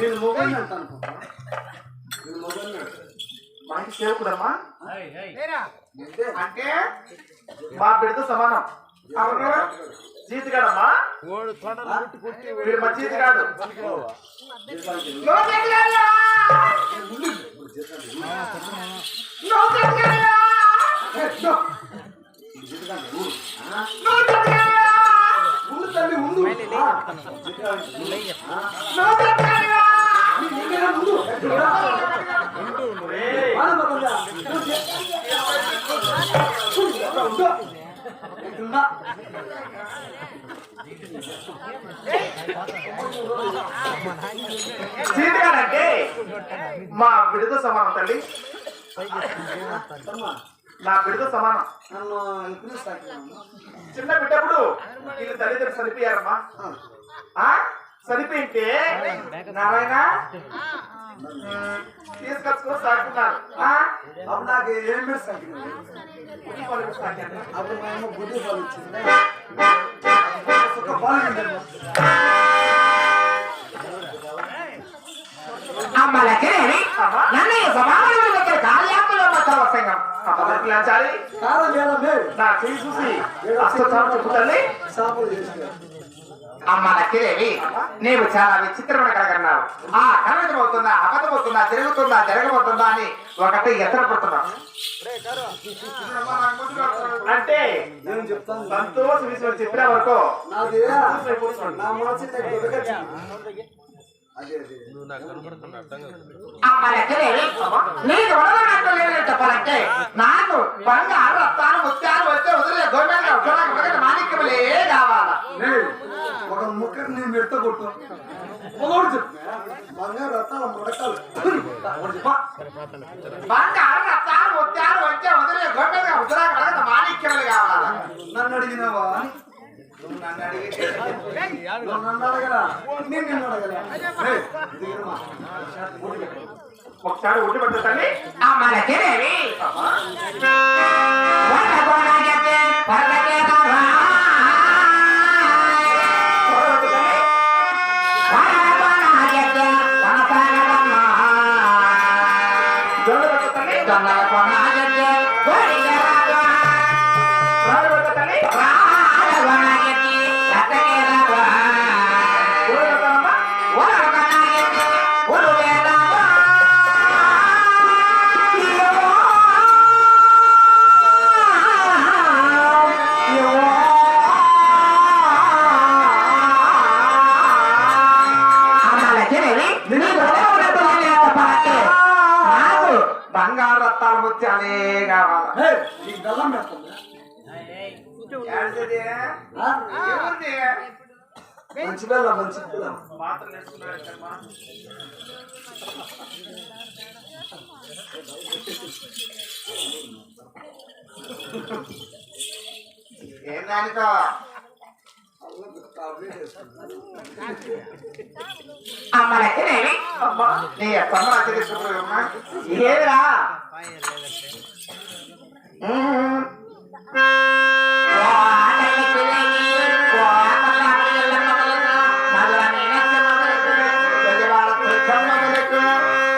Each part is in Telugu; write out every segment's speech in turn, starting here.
నేను మొబైల్ అంటాను పాప. నేను మొబైల్ అంటాను. మా ఇంటి సేవకుడమ్మా అంటే అంటే? మా బిడ్డతో సమానం. జీతగాడమ్మా వీడు మా జీతగాడు తల్లి. ఉండు. ఉండు. మా బిడ్డతో సమానం తల్లి. నా బిడ్డతో సమానం. నన్ను చిన్న బిడ్డప్పుడు వీళ్ళు తల్లిదండ్రులు సరిపోయారమ్మా చనిపోయింటే నారాయణ? తీసుకొచ్చుకొని సాగుతున్నారు ఆ? అప్పుడు నాకు ఏం సాగారు. అప్పుడు మా అమ్మ బుద్ధి పాలు ఇచ్చింది. అమ్మలకేమి నన్నయ్య సమాధానం దగ్గర కార్యాలయంలో మొత్తం వస్తాయి అమ్మలకి లాంచాలి. కారం వేలమే నా చూసి చెప్పు తల్లి. చేపలు చేసినారు అమ్మలకేమి నీవు చాలా విచిత్రమైన కలగన్నావు ఆ కలగమవుతుందా అబద్ధమవుతుందా జరుగుతుందా జరగబోతుందా అని ఒకటి ఎత్తర పడుతున్నావు. అంటే నేను చెప్తాను. సంతోష విషయం చెప్పిన వరకు నాది. నా మనసు నాకు వదలనట్టు లేదని చెప్పాలంటే నాకు బంగారు రత్నాలు ముత్యాలు వచ్చే వదిలే గవర్నమెంట్ మాణిక్యములే కావాలా ముక్కని నేను మెడత కొట్టు పొగడు చెప్పిన బంగారు రత్నాల మడకాలు. ఒకటి చెప్పా. బంగారు రత్నాలు ముత్యాలు వచ్చే వదిలే గవర్నమెంట్ ఉత్తరాఖండ్ మాణిక్యములు కావాలా? నన్ను అడిగినావా? నన్ను అడిగితే నన్ను నేను నిన్ను చెప్పు. ఒకసారి ఒడ్డు పెట్టు తల్లి అమ్మలకేమి రత్తాలు ముత్యాలే కావాలి నీకు బెల్లం? ఎవరిది? మంచి బెల్లం మంచి బెల్లం కదమ్మా. ఏం దానితో అమ్మలకి అమ్మా నీ ఆచరిస్తున్నామ్మా ఏదిరా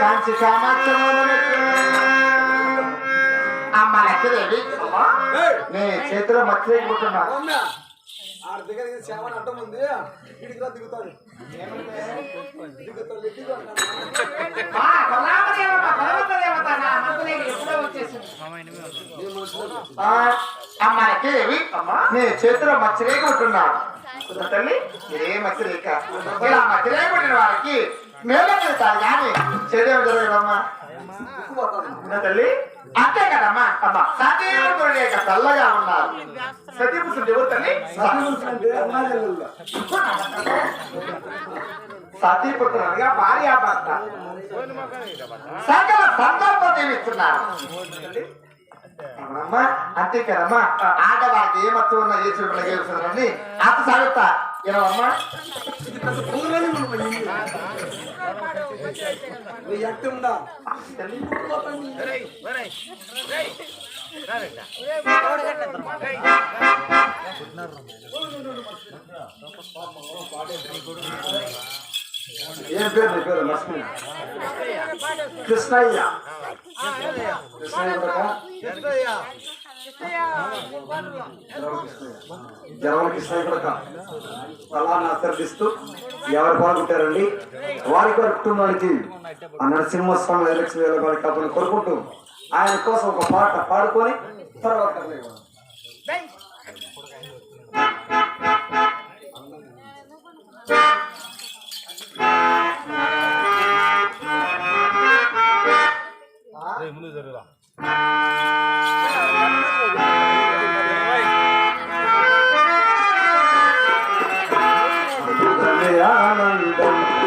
కాంచి కామాక్షం మొదలెట్టు. అమ్మలకి చేతిలో మర్చిపోతున్నా కూర్చున్నా ఆడ దగ్గర సేవన అడ్డం ఉంది ఇడికి దిగుతాడు దిగుతాడు దిగు అంటాను. నీ మనసులో అమ్మలకి దేవి అమ్మా నీ చేతిలో మచ్చలేకుంటున్నా తల్లి ఏ మచ్చలేక ఇలా మధ్యలో పుట్టిన వారికి మేలు చెబుతారు కానీ చెడేం జరగదమ్మా తల్లి. అంతే కదమ్మా. అమ్మా సతీపుత్రుడు లేక చల్లగా ఉన్నారు. సతీపుత్రుడు ఎవరు తల్లి? సతీపుత్రుడు అనగా భార్య భర్త సకల సందర్భం దీవిస్తున్నారు అవునమ్మా అంతే కదమ్మా ఆడవాళ్ళకి ఏ మత్తు ఉన్నా ఏ చూపులు గెలుస్తుందని అంత సాగుతా ఏమమ్మా ఇది ఏం పేరు నీ పేరు? లక్ష్మి కృష్ణయ్య. కృష్ణయ్య కొడకా? కృష్ణయ్య కొడక. ఫలాన్ని ఆశీర్దిస్తూ ఎవరు పాల్గొంటారండి? వారికి వారి కుటుంబానికి ఆ నరసింహస్వామి వైలక్ష్మి వేల వారి కాపుని కోరుకుంటూ ఆయన కోసం ఒక పాట పాడుకొని తర్వాత ஆனந்தம்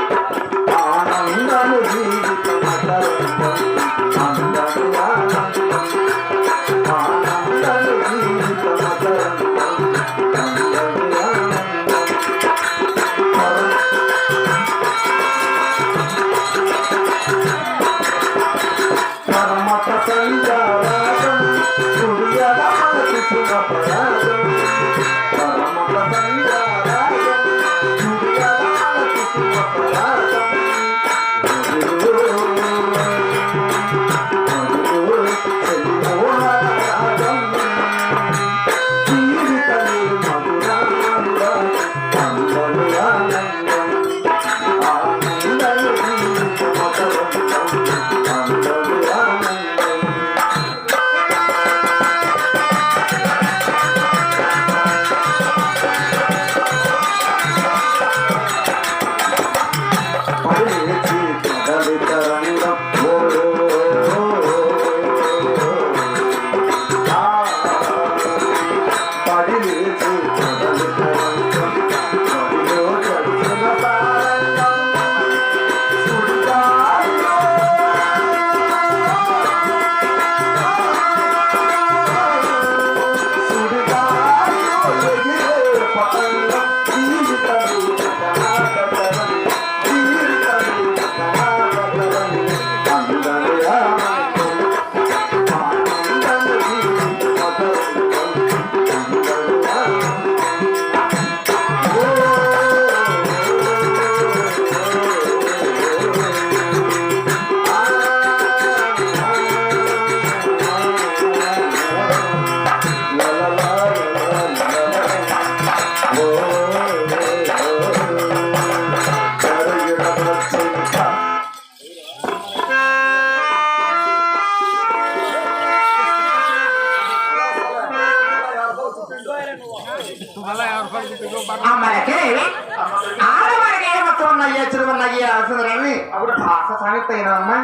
ఏమత్వం ఉన్నాయి చిరువన్నాయి అలసిందని అప్పుడు భాష సాగితే అమ్మా?